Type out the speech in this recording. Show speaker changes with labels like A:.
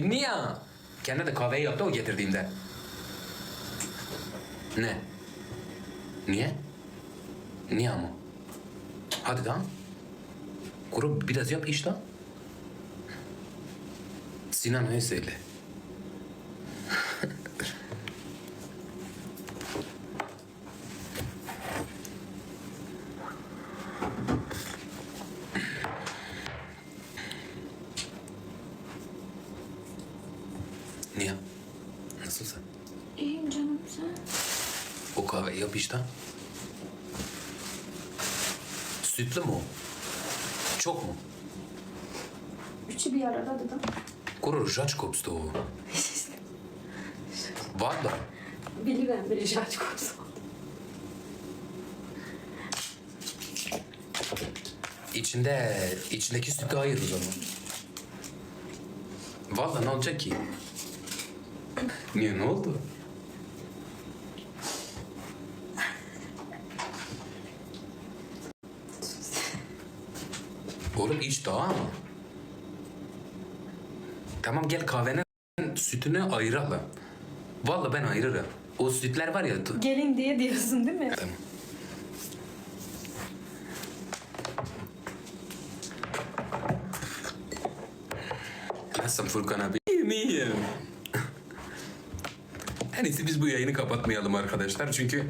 A: Niye? Kendine de kahveyi yaptı o getirdiğimde. Ne? Niye? Niye ama? Hadi daha. Kuru biraz yap işte. Sinan öyle Niye? Nasılsın?
B: İyiyim canım sen.
A: O kahveyi yap işte. Sütlü mü o? Çok mu?
B: Üçü bir arada dedim.
A: Kuru žač kopstu o. Valla.
B: Bilirim bir ricaç konusu.
A: İçinde, içindeki sütü ayır o zaman. Valla ne olacak ki? Niye ne oldu? Oğlum iç daha ama. Tamam gel kahvenin sütünü ayıralım. Valla ben ayırırım. O sütler var ya.
B: Gelin diye diyorsun değil mi?
A: Tamam. Nasılsın Furkan abi? İyiyim iyiyim. En iyisi biz bu yayını kapatmayalım arkadaşlar. Çünkü